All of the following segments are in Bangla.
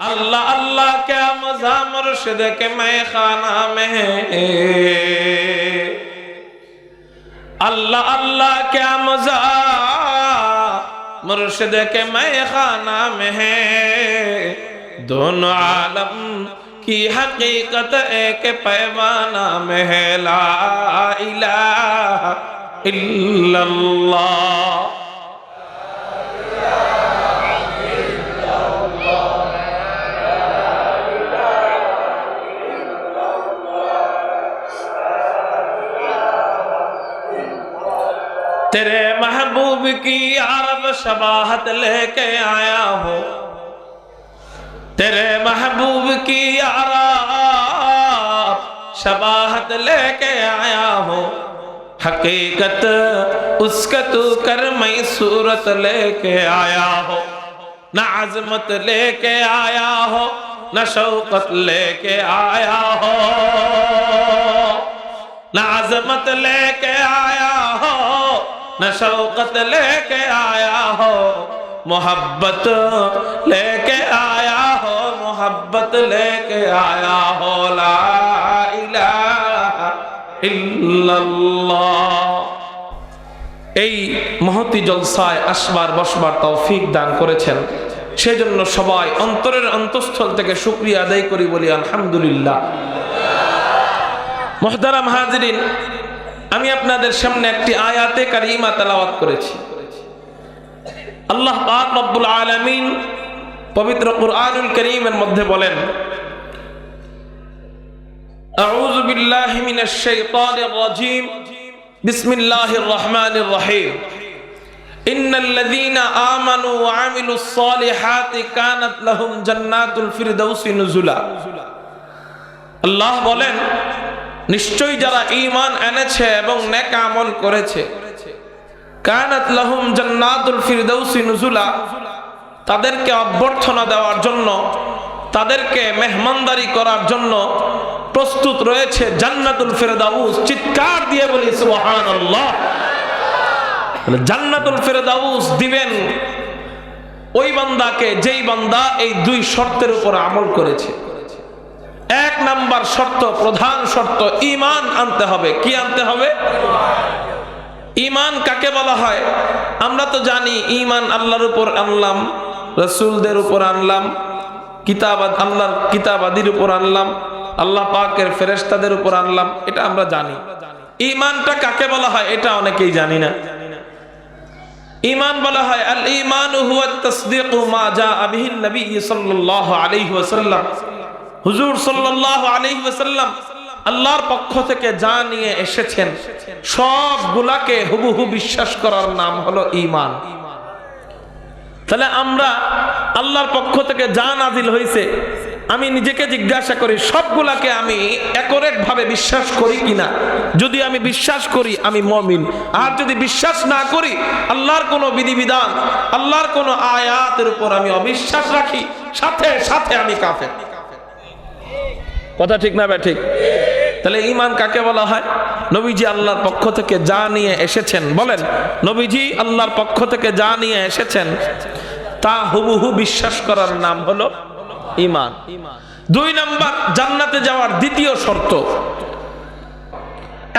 اللہ اللہ کیا مزہ مرشد کے میں خانہ میں اللہ اللہ کیا مزہ مرشد کے میں خانہ میں ہے دونوں عالم کی حقیقت ایک پیمانہ میں ہے لا الہ الا اللہ تیرے محبوب کی عرب شباہت لے کے آیا ہوں۔ تیرے محبوب کی عرب شباحت لے کے آیا ہوں۔ حقیقت اس کا تو کرمی صورت لے کے آیا ہو نہ عظمت لے کے آیا ہو نہ شوقت لے کے آیا ہو نہ عظمت لے کے آیا نہ شوقت لے کے آیا ہو محبت لے کے آیا ہو محبت لے کے آیا ہو لا الہ الا اللہ এই মহতি জলসায় আসবার, বসবার তৌফিক দান করেছেন। সেজন্য সবাই অন্তরের অন্তঃস্থল থেকে শুক্রিয়া আদায় করি বলি, আলহামদুলিল্লাহ। মহদারাম হাজরিন আমি আপনাদের সামনে একটি আয়াতে কারিমা তেলাওয়াত করেছি আল্লাহ পাক রব্বুল আলামিন পবিত্র কুরআনুল করিমের মধ্যে বলেন أعوذ بالله من الشيطان الرجيم بسم الله الرحمن الرحيم إن الذين آمنوا وعملوا الصالحات كانت لهم جنات الفردوس نزلا আল্লাহ বলেন নিশ্চয়ই যারা ইমান এনেছে এবং নেক আমল করেছে। কানাত লাহুম জান্নাতুল ফিরদাউসি নুজুলা। তাদেরকে অভ্যর্থনা দেওয়ার জন্য, তাদেরকে মেহমানদারি করার জন্য প্রস্তুত রয়েছে জান্নাতুল ফেরদাউস। চিৎকার দিয়ে বলি, সুবহানাল্লাহ। জান্নাতুল ফেরদাউস দিবেন ওই বান্দাকে যেই বান্দা এই দুই শর্তের উপর আমল করেছে। এক নাম্বার শর্ত, প্রধান শর্ত ইমান আনতে হবে। কি আনতে হবে? ইমান কাকে বলা হয়? আমরা তো জানি ইমান আল্লাহর উপর আনলাম, রসুলদের উপর আনলাম, কিতাব আল্লাহর কিতাবাদির উপর আনলাম, আল্লাহ পাকের ফেরেস্তাদের উপর আনলাম, এটা আমরা জানি। ইমানটা কাকে বলা হয়? এটা অনেকেই জানি না। ইমান বলা হয় আল ইমান হুয়া তাসদীকু মা নবী সাল্লাল্লাহু আলাইহি ওয়াসাল্লাম। হুজুর সাল্লাল্লাহু আলাইহি ওয়াসাল্লাম আল্লাহর পক্ষ থেকে যা নিয়ে এসেছেন, সবগুলাকে হুবহু বিশ্বাস করার নাম হলো ঈমান। তাহলে আমরা আল্লাহর পক্ষ থেকে যা নাজিল হয়েছে আমি নিজেকে জিজ্ঞাসা করি, সবগুলাকে আমি একরেট ভাবে বিশ্বাস করি কিনা? যদি আমি বিশ্বাস করি, আমি মমিন। আর যদি বিশ্বাস না করি, আল্লাহর কোনো বিধিবিধান, আল্লাহর কোনো আয়াতের উপর আমি অবিশ্বাস রাখি, সাথে সাথে আমি কাফের। কথা ঠিক না বে ঠিক। তাহলে ইমান কাকে বলা হয়? নবীজি আল্লাহর পক্ষ থেকে যা নিয়ে এসেছেন, বলেন। নবীজি আল্লাহর পক্ষ থেকে যা নিয়ে এসেছেন, তা হুবহু বিশ্বাস করার নাম হলো ইমান দুই নাম্বার, জান্নাতে যাওয়ার দ্বিতীয় শর্ত।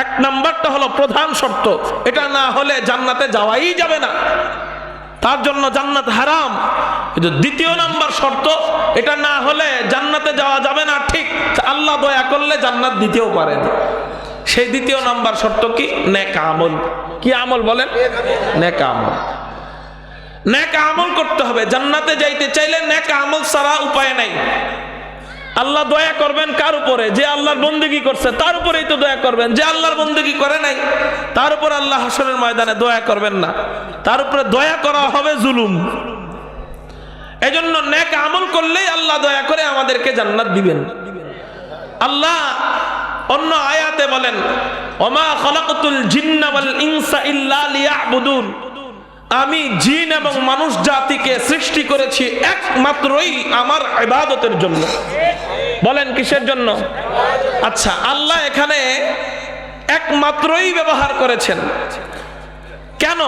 এক নাম্বারটা হলো প্রধান শর্ত। এটা না হলে জান্নাতে যাওয়াই যাবে না। তার জন্য জান্নাত হারাম। কিন্তু দ্বিতীয় নাম্বার শর্ত, এটা না হলে জান্নাতে যাওয়া যাবে না ঠিক। আল্লাহ দয়া করলে জান্নাত দিতেও পারেন। সেই দ্বিতীয় নাম্বার শর্ত কি? নেকা আমল। কি আমল বলেন? নেকা আমল। নেকা আমল করতে হবে। জান্নাতে যাইতে চাইলে নেকা আমল ছাড়া উপায় নাই। আল্লাহ দয়া করবেন কার উপরে? যে আল্লাহর বন্দিগি করছে, তার উপরেই তো দয়া করবেন। যে আল্লাহর বন্দিগি করে নাই, তার উপর আল্লাহ হাসনের ময়দানে দয়া করবেন না। তার উপরে দয়া করা হবে জুলুম। এজন্য নেক আমল করলেই আল্লাহ দয়া করে আমাদেরকে জান্নাত দিবেন। আল্লাহ অন্য আয়াতে বলেন, ওমা খলাকতুল জিন্না ইনসা ইল্লা লিয়াবুদুন। আমি জিন এবং মানুষ জাতিকে সৃষ্টি করেছি একমাত্রই আমার ইবাদতের জন্য। বলেন কিসের জন্য? আচ্ছা আল্লাহ এখানে একমাত্রই ব্যবহার করেছেন। কেন?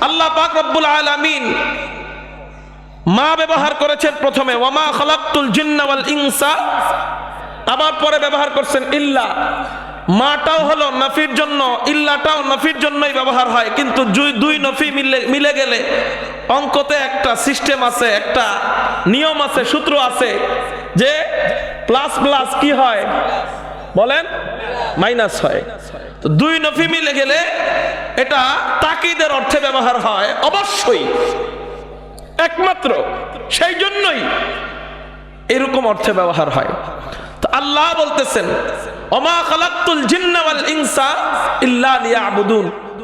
আল্লাহ পাক রব্বুল আলামিন মা ব্যবহার করেছেন প্রথমে, ওয়ামা খলাক্তুল জিন্না ওয়াল ইনসা, আবার পরে ব্যবহার করছেন ইল্লা। মাটাও হলো নফির জন্য, ইল্লাটাও নফির জন্যই ব্যবহার হয়, কিন্তু দুই নফি মিলে মিলে গেলে অঙ্কতে একটা সিস্টেম আছে, একটা নিয়ম আছে, সূত্র আছে, যে প্লাস প্লাস কি হয়? বলেন মাইনাস হয়। তো দুই নফি মিলে গেলে এটা তাকিদের অর্থে ব্যবহার হয়, অবশ্যই। একমাত্র, সেই জন্যই এরকম অর্থে ব্যবহার হয়। তো আল্লাহ বলতেছেন ইনসা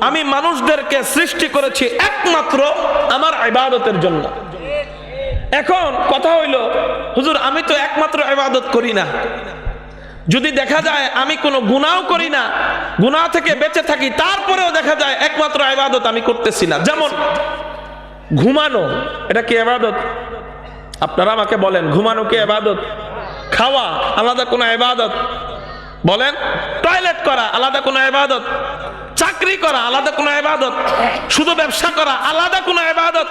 আমি মানুষদেরকে সৃষ্টি করেছি একমাত্র আমার ইবাদতের জন্য। এখন কথা হইল, হুজুর, আমি তো একমাত্র ইবাদত করি না। যদি দেখা যায় আমি কোনো গুনাও করি না, গুনাহ থেকে বেঁচে থাকি, তারপরেও দেখা যায় একমাত্র ইবাদত আমি করতেছি না। যেমন ঘুমানো, এটা কি এবাদত আপনারা আমাকে বলেন, ঘুমানো কি এবাদত খাওয়া, আলাদা কোনো এবাদত বলেন টয়লেট করা, আলাদা কোনো এবাদত চাকরি করা, আলাদা কোনো এবাদত শুধু ব্যবসা করা, আলাদা কোনো এবাদত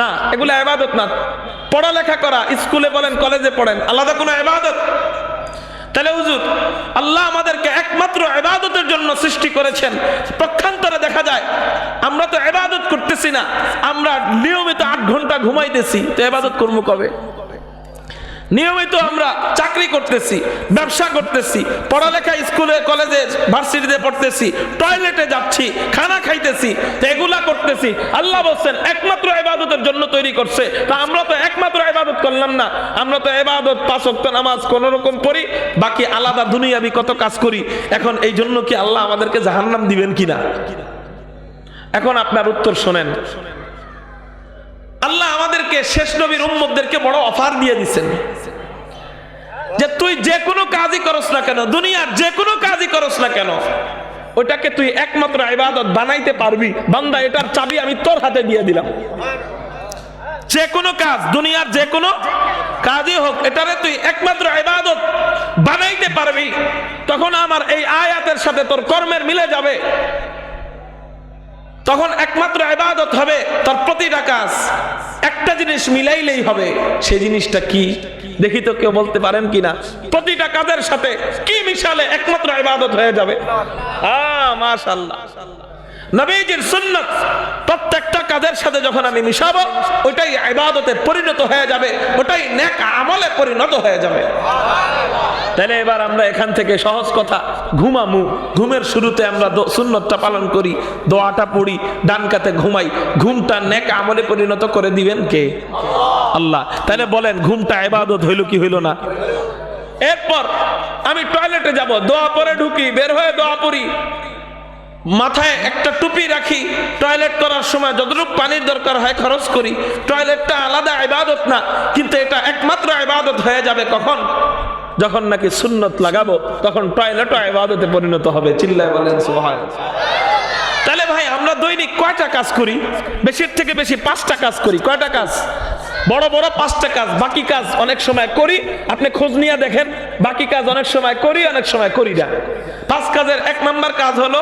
না, এগুলো এবাদত না। পড়ালেখা করা, স্কুলে বলেন, কলেজে পড়েন, আলাদা কোনো এবাদত তাহলে হুজুর, আল্লাহ আমাদেরকে একমাত্র এবাদতের জন্য সৃষ্টি করেছেন। পক্ষান্তরে দেখা যায়, আমরা তো এবাদত করতেছি না। আমরা নিয়মিত আট ঘণ্টা ঘুমাইতেছি। তো এবাদত করব কবে? নিয়মিত আমরা চাকরি করতেছি, ব্যবসা করতেছি, পড়ালেখা স্কুলে, কলেজে, ভার্সিটিতে পড়তেছি, টয়লেটে যাচ্ছি, খানা খাইতেছি, এগুলা করতেছি। আল্লাহ বলছেন, একমাত্র এবাদতের জন্য তৈরি করছে। তা আমরা তো একমাত্র ইবাদত করলাম না। আমরা তো এবাদত পাঁচ ওয়াক্ত নামাজ কোন রকম পড়ি, বাকি আলাদা দুনিয়াবি কত কাজ করি। এখন এই জন্য কি আল্লাহ আমাদেরকে জাহান্নাম দিবেন কিনা? এখন আপনার উত্তর শোনেন শোনেন। আল্লাহ আমাদেরকে, শেষ নবীর উম্মতদেরকে বড় অফার দিয়ে দিচ্ছেন যে তুই যে কোনো কাজই করস না কেন, দুনিয়ার যে কোনো কাজই করস না কেন, ওটাকে তুই একমাত্র ইবাদত বানাইতে পারবি। বান্দা, এটার চাবি আমি তোর হাতে দিয়ে দিলাম। যে কোনো কাজ, দুনিয়ার যে কোনো কাজই হোক, এটারে তুই একমাত্র ইবাদত বানাইতে পারবি। তখন আমার এই আয়াতের সাথে তোর কর্মের মিলে যাবে। তখন একমাত্র আবাদত হবে তার প্রতিটা কাজ একটা জিনিস মিলাইলেই হবে, সে জিনিসটা কি? দেখি তো কেউ বলতে পারেন কিনা? প্রতিটা কাজের সাথে কি মিশালে একমাত্র আবাদত হয়ে যাবে? হ্যাঁ মাশাআল্লাহ। নবীজির সুন্নত, প্রত্যেকটা কাজের সাথে যখন আমি মিশাবো, ওটাই ইবাদতে পরিণত হয়ে যাবে, ওটাই নেক আমলে পরিণত হয়ে যাবে। তাহলে এবার আমরা এখান থেকে সহজ কথা, ঘুমামু। ঘুমের শুরুতে আমরা সুন্নতটা পালন করি, দোয়াটা পড়ি, ডান কাতে ঘুমাই। ঘুমটা নেক আমলে পরিণত করে দিবেন কে? আল্লাহ। তাহলে বলেন, ঘুমটা ইবাদত হইল কি হইল না? এরপর আমি টয়লেটে যাব, দোয়া পরে ঢুকি, বের হয়ে দোয়া পড়ি। মাথায় একটা টুপি রাখি টয়লেট করার সময় যতটুকু পানির দরকার হয় খরচ করি টয়লেটটা আলাদা ইবাদত না, কিন্তু এটা একমাত্র ইবাদত হয়ে যাবে কখন? যখন নাকি সুন্নত লাগাবো, তখন টয়লেটও ইবাদতে পরিণত হবে, চিল্লায় বলেন সুবহান তাহলে ভাই, আমরা দৈনিক কয়টা কাজ করি? বেশির থেকে বেশি পাঁচটা কাজ করি, কয়টা কাজ? বড় বড় পাঁচটা কাজ, বাকি কাজ অনেক সময় করি, আপনি খোঁজ নিয়ে দেখেন, বাকি কাজ অনেক সময় করি, অনেক সময় করি না। পাঁচ কাজের এক নম্বর কাজ হলো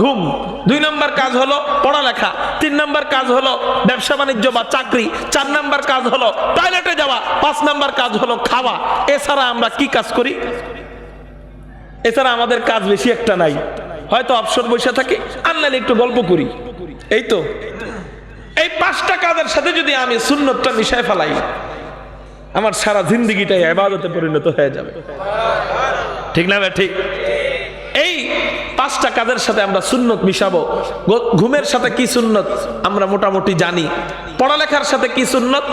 ঘুম, দুই নম্বর কাজ হলো পড়ালেখা, তিন নম্বর কাজ হলো ব্যবসা বাণিজ্য বা চাকরি, চার নম্বর কাজ হলো টয়লেটে যাওয়া, পাঁচ নম্বর কাজ হলো খাওয়া। এছাড়া আমরা কি কাজ করি? এছাড়া আমাদের কাজ বেশি একটা নাই। হয়তো অবসর বসে থাকি, আর একটু গল্প করি। এই তো। এই পাঁচটা কাজের সাথে যদি আমি সুন্নতটা মিশায় ফেলাই, আমার সারা জিন্দিগিটাই আবাদতে পরিণত হয়ে যাবে। ঠিক না ভাই? ঠিক। এই পাঁচটা কাজের সাথে আমরা সুন্নত মিশাবো। ঘুমের সাথে কি সুন্নত? আমরা মোটামুটি জানি। পড়ালেখার সাথে কি সুন্নত?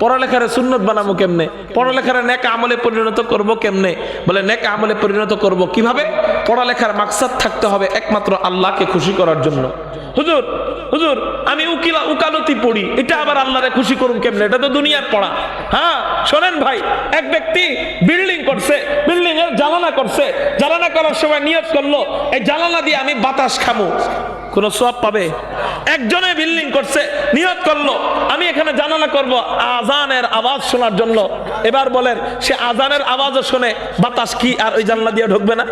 পড়ালেখার সুন্নত বানাবো কেমনে? পড়ালেখার নেক আমলে পরিণত করব কেমনে? বলে, নেক আমলে পরিণত করব কীভাবে? পড়ালেখার মাকসাদ থাকতে হবে একমাত্র আল্লাহকে খুশি করার জন্য। হুজুর হুজুর, আমি উকিলা, উকালতি পড়ি, এটা আবার আল্লাহরে খুশি করুন কেমনে? এটা তো দুনিয়ার পড়া। হ্যাঁ শোনেন ভাই, এক ব্যক্তি বিল্ডিং করছে বিল্ডিং এর জ্বালানা করছে জ্বালানা করার সময় নিয়ত করল, এই জ্বালানা দিয়ে আমি বাতাস খামু। কোন সব পাবে? একজনে বিল্ডিং করছে, নিয়ত করল, আমি এখানে জানালা করব, আজানের আওয়াজ শোনার জন্য। এবার বলেন, সে আজানের আওয়াজও শুনে, বাতাস কি আর ওই জানলা দিয়ে ঢুকবে না?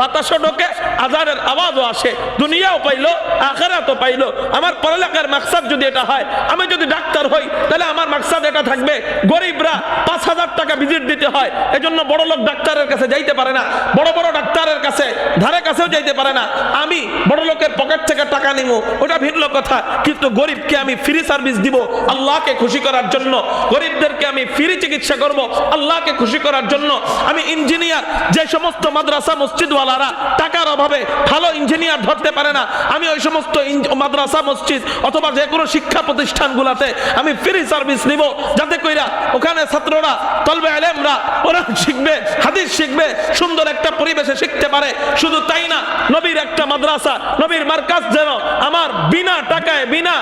বাতাসও ঢোকে, আজানের আওয়াজও আসে, দুনিয়াও পাইলো, আখেরাতও পাইলো। আমার পড়ালেখার মাকসাদ যদি এটা হয়, আমি যদি ডাক্তার হই, তাহলে আমার মাকসাদ এটা থাকবে, গরিবরা পাঁচ হাজার টাকা ভিজিট দিতে হয়, এজন্য বড় লোক ডাক্তারের কাছে যাইতে পারে না, বড় বড় ডাক্তারের কাছে, ধারে কাছেও যাইতে পারে না। আমি বড় লোকের পকেট থেকে টাকা নিব ওটা ভিন্ন কথা। কিন্তু গরিবকে আমি ফ্রি সার্ভিস দিব আল্লাহকে খুশি করার জন্য। গরিবদেরকে আমি ফ্রি চিকিৎসা করব আল্লাহকে খুশি করার জন্য। আমি ইঞ্জিনিয়ার যে সমস্ত মাদ্রাসা মসজিদওয়ালারা টাকার অভাবে ভালো ইঞ্জিনিয়ার ধরতে পারে না, আমি ওই সমস্ত মাদ্রাসা, মসজিদ অথবা যে কোনো শিক্ষা প্রতিষ্ঠানগুলোতে আমি ফ্রি সার্ভিস নিব। যাতে কইরা ওখানে ছাত্ররা, তলবে আলেমরা, ওরা শিখবে, হাদিস শিখবে, সুন্দর একটা পরিবেশে শিখতে পারে। শুধু তাই না, নবীর একটা মাদ্রাসা, নবীর মার্কাজ যেন আমার বিনা টাকায়, বিনা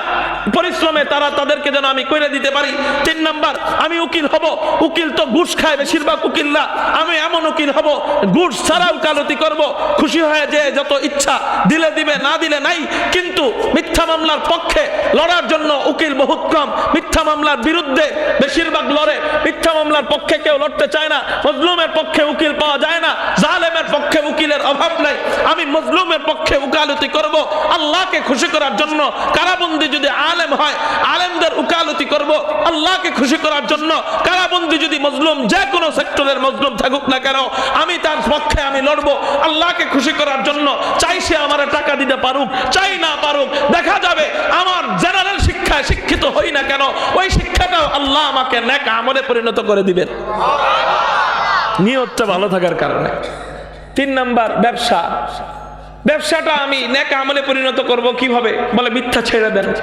পরিশ্রমে তারা তাদেরকে যেন আমি করে দিতে পারি। তিন নাম্বার, আমি উকিল হব। উকিল তো ঘুষ খায়, বেশিরভাগ উকিলরা আমি এমন উকিল হব, ঘুষ ছাড়া উকালতি করব। খুশি হয়ে যে যত ইচ্ছা দিলে দিবে, না দিলে নাই। কিন্তু মিথ্যা মামলার পক্ষে লড়ার জন্য উকিল বহুত কম। মিথ্যা মামলার বিরুদ্ধে বেশিরভাগ লড়ে। মিথ্যা মামলার পক্ষে কেউ লড়তে চায় না। মজলুমের পক্ষে উকিল পাওয়া যায় না। জালেমের পক্ষে উকিলের অভাব নাই। আমি মজলুমের পক্ষে উকালতি করব, আল্লাহকে খুশি করার জন্য, কারাবন্দি যদি আলেম হয়, আলেমদের উকালতি করব, আল্লাহকে খুশি করার জন্য, কারাবন্দি যদি মজলুম, যে কোনো সেক্টরের মজলুম থাকুক না কেন, আমি তার পক্ষে আমি লড়ব, আল্লাহকে খুশি করার জন্য, চাই সে আমার টাকা দিতে পারুক, চাই না পারুক, দেখা যাবে আমার জেনারেল শিক্ষায় শিক্ষিত হই না কেন, ওই শিক্ষাটাও আল্লাহ আমাকে নেক আমলে পরিণত করে দিবেন। নিয়তটা ভালো থাকার কারণে। তিন নাম্বার, ব্যবসা। ব্যবসাটা আমি নেক আমলে পরিণত করব কীভাবে? বলে, মিথ্যা ছেড়ে দেন।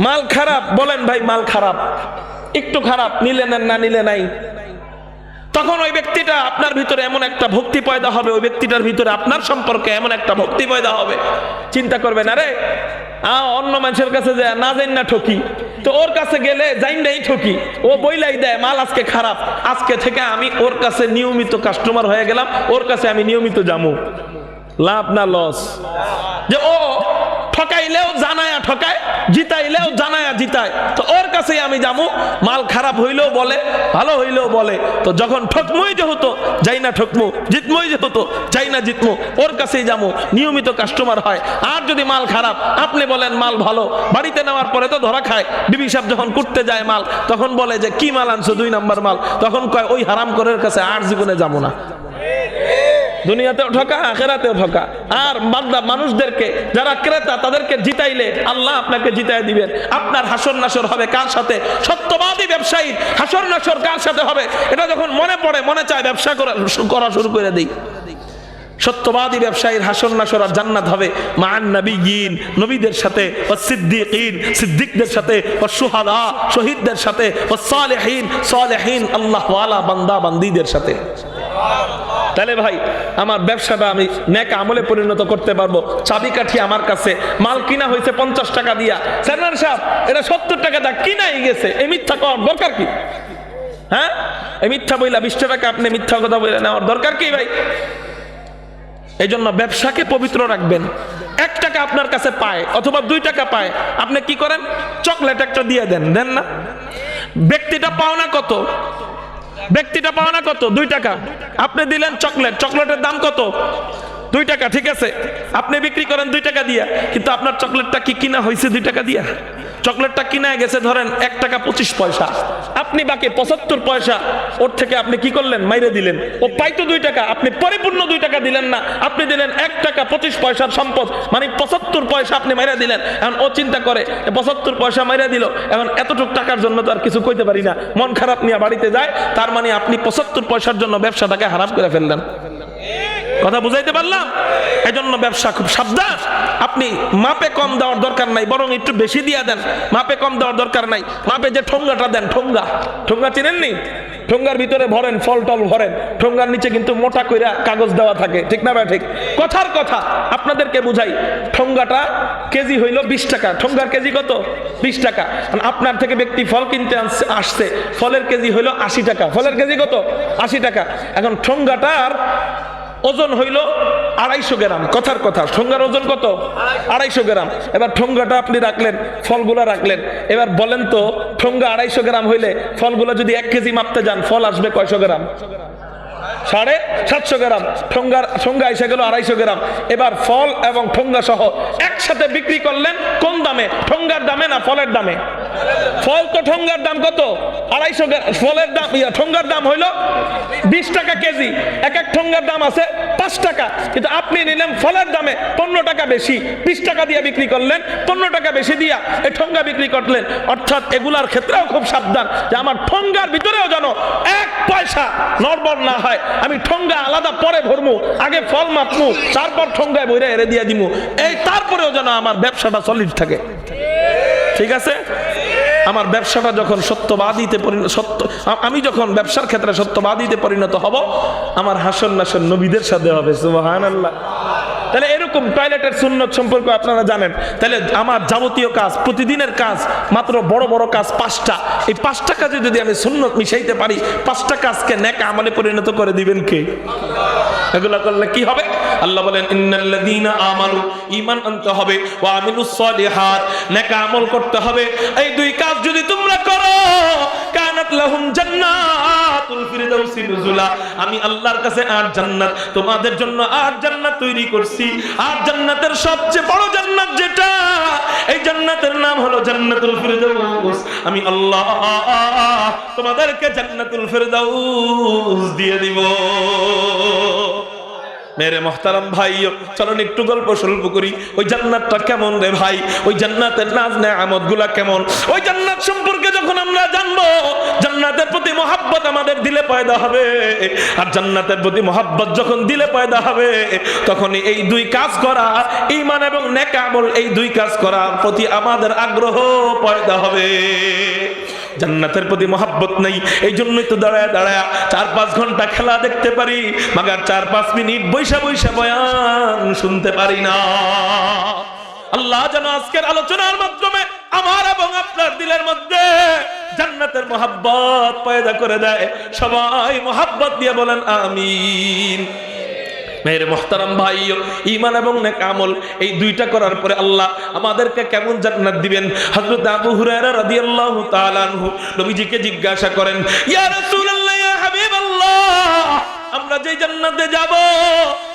মাল খারাপ, বলেন ভাই, মাল খারাপ। একটু খারাপ, নিলে নেন, না নিলে নাই। তখন ওই ব্যক্তিটা আপনার ভিতরে এমন একটা ভক্তি পয়দা হবে, ওই ব্যক্তিটার ভিতরে আপনার সম্পর্কে এমন একটা ভক্তি পয়দা হবে। চিন্তা করবেন, আরে, আ, অন্য মানুষের কাছে যায় না যাই না ঠকি। তো ওর কাছে গেলে যাইন নাই ঠকি। ও বইলাই দেয়, মাল আজকে খারাপ। আজকে থেকে আমি ওর কাছে নিয়মিত কাস্টমার হয়ে গেলাম, ওর কাছে আমি নিয়মিত যাব। লাভ না লস। যে ও ঠকাইলেও জানায়া ঠকায়, জিতাইলেও জানায়া জিতায়। তো ওর কাছেই আমি যাব। মাল খারাপ হইলেও বলে, ভালো হইলেও বলে। তো যখন ঠকমই যে হতো যাই না ঠকমু, জিতমই যে হতো যাই না জিতমু, ওর কাছেই যাব। নিয়মিত কাস্টমার হয়। আর যদি মাল খারাপ, আপনি বলেন মাল ভালো, বাড়িতে নেওয়ার পরে তো ধরা খায়। বিবি সাহেব যখন করতে যায় মাল, তখন বলে যে, কি মাল আনছো? দুই নাম্বার মাল। তখন কয়, ওই হারাম করের কাছে আর জীবনে যাব না। দুনিয়াতেও ঠকা আখেরাতেও ঠকা আর বান্দা মানুষদেরকে, যারা ক্রেতা, তাদেরকে জিতাইলে আল্লাহ আপনাকে জিতাই দিবেন। আপনার হাসর নাসর হবে কার সাথে? সত্যবাদী ব্যবসায়ী, হাসর নাসর কার সাথে হবে? এটা যখন মনে পড়ে, মনে চায় ব্যবসা করা শুরু করে দিই। সত্যবাদী ব্যবসায়ীর হাসন নাসর আর জান্নাত হবে মান নবীন নবীদের সাথে, ও সিদ্দিকদের সাথে, ও সুহাদা, শহীদদের সাথে, ও সালেহীন সালেহীন আল্লাহ ওয়ালা বান্দা বান্দিদের সাথে। তাহলে ভাই, আমার ব্যবসাটা আমি নেক আমলে পরিণত করতে পারব। চাবিকাঠি আমার কাছে, মাল কিনা হয়েছে পঞ্চাশ টাকা দিয়া। স্যার সাহেব এটা সত্তর টাকা দা কিনাই গেছে। এই মিথ্যা করার দরকার কি? হ্যাঁ? এই মিথ্যা বইলা বিশ টাকা আপনি মিথ্যা কথা বলে নেওয়ার দরকার কি ভাই? এই জন্য ব্যবসাকে পবিত্র রাখবেন। এক টাকা আপনার কাছে পায় অথবা দুই টাকা পায়। আপনি কি করেন? চকলেট একটা দিয়ে দেন দেন না? ব্যক্তিটা পাওনা কত? ব্যক্তিটা পাওনা কত? দুই টাকা। আপনি দিলেন চকলেট। চকলেটের দাম কত? দুই টাকা, ঠিক আছে? আপনি বিক্রি করেন দুই টাকা দিয়া, কিন্তু আপনার চকলেটটা কি কিনা হয়েছে দুই টাকা দিয়া? চকলেটটা কিনা গেছে, ধরেন এক টাকা পঁচিশ পয়সা। আপনি বাকি পঁচাত্তর পয়সা, ওর থেকে আপনি কি করলেন? মাইরে দিলেন। ও পাইতো দুই টাকা, আপনি পরিপূর্ণ দুই টাকা দিলেন না। আপনি দিলেন এক টাকা পঁচিশ পয়সার সম্পদ মানে পঁচাত্তর পয়সা আপনি মাইরা দিলেন। এখন ও চিন্তা করে পঁচাত্তর পয়সা মাইরা দিল। এখন এতটুক টাকার জন্য তো আর কিছু কইতে পারি না। মন খারাপ নিয়ে বাড়িতে যায়, তার মানে আপনি পঁচাত্তর পয়সার জন্য ব্যবসাটাকে হারাম করে ফেললেন। কথা বুঝাইতে পারলাম? এজন্য ব্যবসা খুব সাবধান। আপনি মাপে কম দেওয়ার দরকার নাই, বরং একটু বেশি দিয়ে দেন। মাপে কম দেওয়ার দরকার নাই। মাপে যে ঠোঙ্গাটা দেন, ঠোঙ্গা। ঠোঙ্গা চিনেননি? ঠোঙ্গার ভিতরে ভরেন, ফল টল ভরেন। ঠোঙ্গার নিচে কিন্তু মোটা কইরা কাগজ দেওয়া থাকে। ঠিক না ভাই, ঠিক? কথার কথা, আপনাদেরকে বুঝাই। ঠোঙ্গাটা কেজি হইল বিশ টাকা। ঠোঙ্গার কেজি কত? বিশ টাকা। আপনার থেকে ব্যক্তি ফল কিনতে আসছে। ফলের কেজি হইল আশি টাকা। ফলের কেজি কত? আশি টাকা। এখন ঠোঙ্গাটার ওজন হইল আড়াইশো গ্রাম। কথার কথা, ঠোঙ্গার ওজন কত? আড়াইশো গ্রাম। এবার ঠোঙ্গাটা আপনি রাখলেন, ফলগুলো রাখলেন। এবার বলেন তো, ঠোঙ্গা আড়াইশো গ্রাম হইলে ফলগুলো যদি এক কেজি মাপতে যান, ফল আসবে কয়শো গ্রাম? সাড়ে সাতশো গ্রাম। ঠোঙ্গার, ঠোঙ্গা এসে গেল আড়াইশো গ্রাম। এবার ফল এবং ঠোঙ্গা সহ একসাথে বিক্রি করলেন কোন দামে? ঠোঙ্গার দামে না ফলের দামে? ফল তো ঠোঙ্গার দাম কত? আড়াইশো ফলের দাম ঠোঙ্গার দাম হইল বিশ টাকা কেজি। এক এক ঠোঙ্গার দাম আছে পাঁচ টাকা। কিন্তু আপনি নিলেন ফলের দামে পনেরো টাকা বেশি। বিশ টাকা দিয়ে বিক্রি করলেন, পনেরো টাকা বেশি দিয়া এই ঠোঙ্গা বিক্রি করলেন। অর্থাৎ এগুলার ক্ষেত্রেও খুব সাবধান যে আমার ঠোঙ্গার ভিতরেও যেন এক পয়সা নড়বড় না হয়। আমি ঠোঙ্গা আলাদা পরে ভরমু, আগে ফল মাপমু, তারপর ঠোঙ্গায় বইরা এড়ে দিয়ে দিমু। এই তারপরেও যেন আমার ব্যবসাটা সলিড থাকে। ঠিক আছে? আমার ব্যবসাটা যখন সত্যবাদীতে পরিণত সত্য আমি যখন ব্যবসার ক্ষেত্রে সত্যবাদীতে পরিণত হব, আমার হাসন নাসন নবীদের সাথে হবে সুবহান তাহলে এরকম টয়লেটের সুন্নত সম্পর্কে আপনারা জানেন। তাহলে আমার যাবতীয় কাজ, প্রতিদিনের কাজ, মাত্র বড় বড় কাজ পাঁচটা। এই পাঁচটা কাজে যদি আমি সুন্নত মিশাইতে পারি, পাঁচটা কাজকে নেক আমলে পরিণত করে দিবেন কে? এগুলো করলে কি হবে? আল্লাহ বলেন, ইন্নাল্লাযীনা আমানু, ঈমান আনতে হবে, ওয়া আমিলুস সলিহাত, নেক আমল করতে হবে। এই দুই কাজ যদি তোমরা করো, কানাত লাহুম জান্নাতুল ফিরদাউসি নুজুলা। আমি আল্লাহর কাছে আর জান্নাত, তোমাদের জন্য আর জান্নাত তৈরি করছি। আর জান্নাতের সবচেয়ে বড় জান্নাত যেটা, এই জান্নাতের নাম হলো জান্নাতুল ফিরদাউস। আমি আল্লাহ তোমাদেরকে জান্নাতুল ফিরদাউস দিয়ে দিব। মেরে মহতারাম ভাই, চলুন একটু গল্প স্বল্প করি। ওই জান্নাতটা কেমন রে ভাই? ওই জান্নাতের নাজ নেয়ামতগুলা কেমন? ওই জান্নাত সম্পর্কে যখন আমরা জানব, জান্নাতের প্রতি মহাব্বত আমাদের দিলে পয়দা হবে। আর জান্নাতের প্রতি মহাব্বত যখন দিলে পয়দা হবে তখন এই দুই কাজ করা ইমান এবং নেকামল এই দুই কাজ করার প্রতি আমাদের আগ্রহ পয়দা হবে। জান্নাতের প্রতি মহাব্বত নেই। এই জন্যই তো দাঁড়ায় দাঁড়ায় চার পাঁচ ঘণ্টা খেলা দেখতে পারি, মাগার চার পাঁচ মিনিট বৈশা বৈশা বয়ান শুনতে পারি না। আল্লাহ যেন আজকের আলোচনার মাধ্যমে আমার এবং আপনার দিলের মধ্যে জান্নাতের মহাব্বত পয়দা করে দেয়। সবাই মহাব্বত দিয়ে বলেন, আমিন। মেয়ের মোহতারাম ভাই ইমান এবং নেক আমল, এই দুইটা করার পরে আল্লাহ আমাদেরকে কেমন জান্নাত দিবেন? হযরত আবু হুরায়রা রাদিয়াল্লাহু তাআলা আনহু নবীজিকে জিজ্ঞাসা করেন, ইয়া হাবিবাল্লাহ আমরা যে জান্নাতে যাব,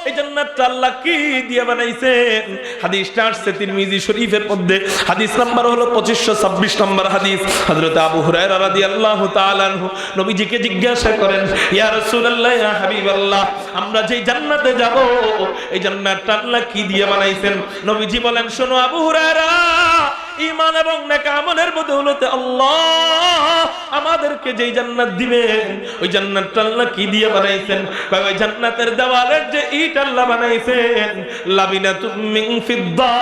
এই জান্নাতটা আল্লাহ কি দিয়ে বানাইছেন? হাদিসটা আসছে তিরমিজি শরীফের মধ্যে। হাদিস নাম্বার হলো 2526 নম্বর হাদিস। হযরত আবু হুরায়রা রাদিয়াল্লাহু তাআলা আনহু নবীজিকে জিজ্ঞাসা করেন, ইয়া রাসূলুল্লাহ, ইয়া হাবিবাল্লাহ, আমরা যে জান্নাতে যাব, এই জান্নাতটা আল্লাহ কি দিয়ে বানাইছেন? নবীজি বলেন, শোনো আবু হুরায়রা, ঈমান এবং নেক আমলের বদৌলতে আল্লাহ আমাদেরকে যেই জান্নাত দিবেন ওই জান্নাতটা আল্লাহ কি দিয়ে বানাইছেন? ওই জান্নাতের দেওয়ালের যে ইট আল্লাহ বানাইছেন। লাবিনাতুম মিন ফিদ্দা,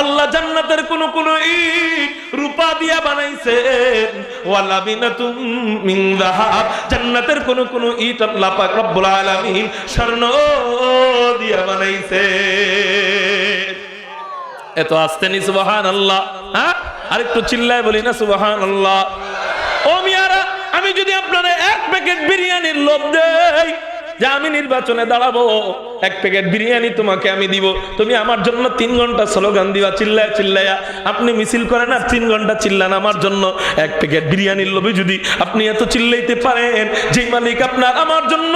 আল্লাহ জান্নাতের কোন কোন ইট রূপা দিয়া বানাইছেন। ওয়া লাবিনাতুম মিন যাহাব, জান্নাতের কোন কোন ইট আল্লাহ পাক রব্বুল আলামিন স্বর্ণ দিয়া বানাইছেন। এত আসতে নি সুবাহান আল্লাহ হ্যাঁ? আরেকটু চিল্লায় বলি না সুবাহান আল্লাহ আমি যদি আপনারা এক প্যাকেট বিরিয়ানির লোভ দেই, যে আমি নির্বাচনে দাঁড়াবো, এক প্যাকেট বিরিয়ানি তোমাকে আমি দিব। তুমি আমার জন্য তিন ঘণ্টা স্লোগান দিবা, চিল্লায় চিল্লায়া। আপনি মিছিল করেন আর তিন ঘণ্টা চিল্লান আমার জন্য। এক প্যাকেট বিরিয়ানির লোভে যদি আপনি এত চিল্লাইতে পারেন যে মালিক আপনার আমার জন্য,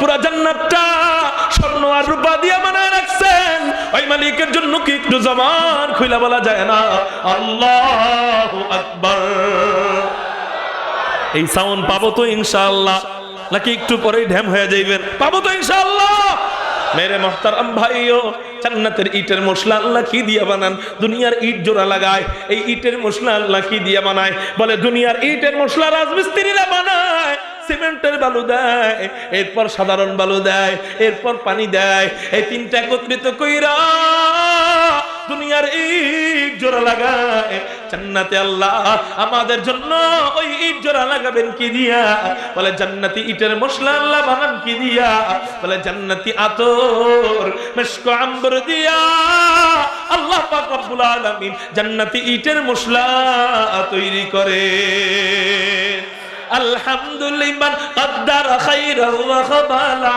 পুরা জান্নাতটা স্বর্ণ আর রূপা দিয়ে বানায় রাখছেন, ওই মালিকের জন্য কি একটু জবান খুইলা বলা যায় না? আল্লাহ আকবার। এই সাউন্ড পাবো তো ইনশাআল্লাহ। নাকি একটু পরেই ঢ্যাম হয়ে যাইবেন? পাবো তো ইনশাআল্লাহ। মেরে মোহতারাম ভাইও, জান্নাতের ইটের মশলা আল্লাহ কি দিয়ে বানান? দুনিয়ার ইট জোড়া লাগায়, এই ইটের মশলা আল্লাহ কি দিয়ে বানায়? বলে, দুনিয়ার ইটের মশলা রাজমিস্ত্রিরা বানায়, সিমেন্টের বালু দেয়, এরপর সাধারণ বালু দেয়, এরপর পানি দেয়, এই তিনটা একত্রিত কইরা দুনিয়ার ইট জোড়া লাগায় জান্নাতে আল্লাহ আমাদের জন্য ওই ইট জোড়া লাগাবেন কি দিয়া? বলে, জান্নাতি ইটের মশলা আল্লাহ বানান কি দিয়া? বলে, জান্নাতি আতর, মেশকো আম্বর দিয়া। আল্লাহ পাক রব্বুল আলামিন জান্নাতি ইটের মশলা তৈরি করে। আলহামদুলিল্লাহ, কদ্দার খাইরা ওয়া খাবালা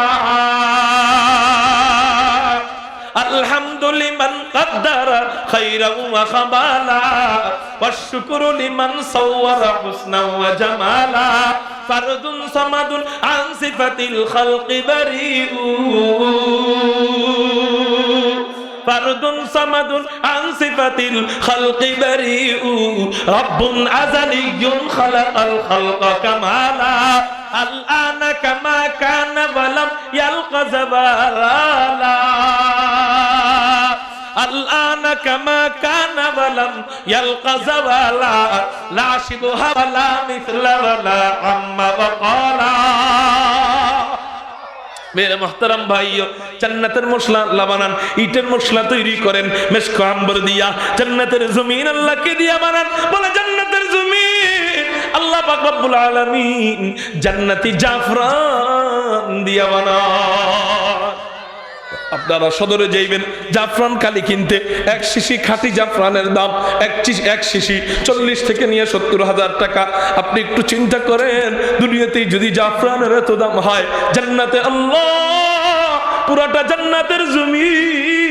আলহামদুলিমান কদ্দারা খাইরাউ ওয়া খাবালা ওয়া শুকরু লিমান সাওয়ারা হুসনাও ওয়া জামালা ফারদুন সামাদুন আন সিফাতিল খালকি বারিউ فرد صمد عن صفة الخلق بريء. رب أزلي خلق الخلق كمالا الآن كما كان ولم يلق زبالا. الآن كما كان ولم يلق زوالا لا شبه ولا مثل ولا عم وقالا. মেরে মোহতারাম ভাইও জান্নাতের মশলা আল্লাহ বানান, ইটের মশলা তৈরি করেন মেসকাম্বর দিয়া, জান্নাতের জমিন আল্লাহকে দিয়া বানান। বলে, জান্নাতের জমিন আল্লাহ পাক রব্বুল আলামিন জান্নাতি জাফরান দিয়া বানান। আপনারা সদরে যাইবেন, জাফরান কালি কিনতে। এক শিশি খাঁটি জাফরানের দাম, এক এক শিশি চল্লিশ থেকে নিয়ে সত্তর হাজার টাকা। আপনি একটু চিন্তা করেন, দুনিয়াতেই যদি জাফরানের এত দাম হয়, জান্নাতে আল্লাহ, পুরাটা জান্নাতের জমিন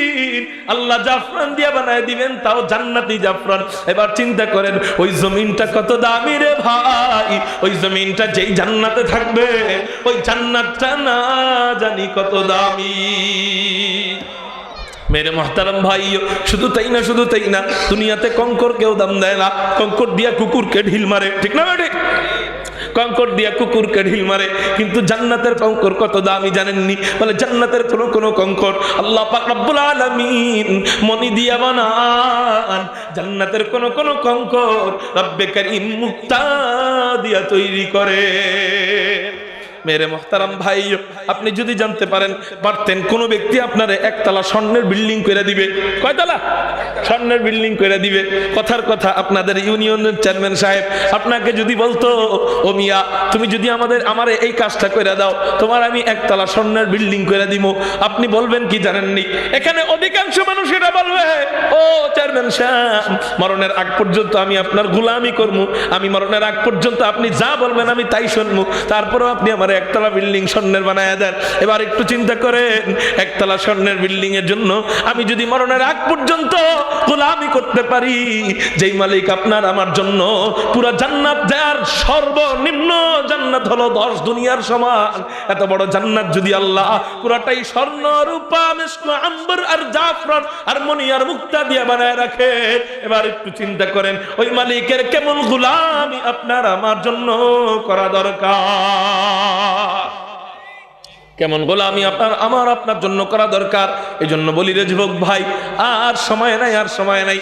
আল্লাহ জাফরান দিয়ে বানায় দিবেন, তাও জান্নাতি জাফরান। এবার চিন্তা করেন, ওই জমিনটা কত দামি রে ভাই? ওই জমিনটা যেই জান্নাতে থাকবে, ওই জান্নাতটা না জানি কত দামি। মেরে মহতারাম ভাই, শুধু তাই না, শুধু তাই না, দুনিয়াতে কঙ্কর কেউ দাম দেয় না, কঙ্কর দিয়া কুকুরকে ঢিল মারে, ঠিক না ঠিক কঙ্কর দিয়া কুকুরকে ঢিল মারে, কিন্তু জান্নাতের কঙ্কর কত দামি জানেননি? বলে, জান্নাতের কোনো কোনো কঙ্কর আল্লাহ পাক রব্বুল আলামিন মনি দিয়া বানান। জান্নাতের কোনো কোনো কঙ্কর রব্বে কারীম মুক্তা দিয়া তৈরি করে। মেরে মোহতারাম ভাই, আপনি যদি জানতে পারেন, পারতেন, কোন ব্যক্তি আপনার একতলা স্বর্ণের বিল্ডিং করে দিবে। কয়তলা? স্বর্ণের বিল্ডিং করে দিবে। কথার কথা আপনাদের ইউনিয়নের চেয়ারম্যান সাহেব, আপনাকে যদি বলতো, ও মিয়া, তুমি যদি আমাদের, আমার এই কাজটা করে দাও, তোমার আমি একতলা স্বর্ণের বিল্ডিং করে দিব। আপনি বলবেন কি জানেননি? এখানে অধিকাংশ মানুষ এটা বলবে, ও চেয়ারম্যান সাহেব, মরণের আগ পর্যন্ত আমি আপনার গুলামি করব আমি মরণের আগ পর্যন্ত আপনি যা বলবেন আমি তাই শুনব তারপরেও আপনি আমার একতলা বিল্ডিং স্বর্ণের বানায় দেন। এবার একটু চিন্তা করেন, একতলা স্বর্ণের বিল্ডিং এর জন্য আমি যদি মরণের আগ পর্যন্ত গোলামি করতে পারি, যেই মালিক আপনার আমার জন্য পুরা জান্নাত দেয়ার সর্বনিম্ন জান্নাত হলো দশ দুনিয়ার সমান। এত বড় জান্নাত যদি আল্লাহ পুরাটাই স্বর্ণ, রূপা মেশকো আম্বর আর জাফরান আর মনি আর মুক্তা দিয়ে বানায় রাখে। এবার একটু চিন্তা করেন, ওই মালিকের কেমন গুলামি আপনার আমার জন্য করা দরকার? কেমন গোলামি আপনার? আমার আপনার জন্য করা দরকার। এই জন্য বলি রে যুবক ভাই, আর সময় নাই, আর সময় নাই।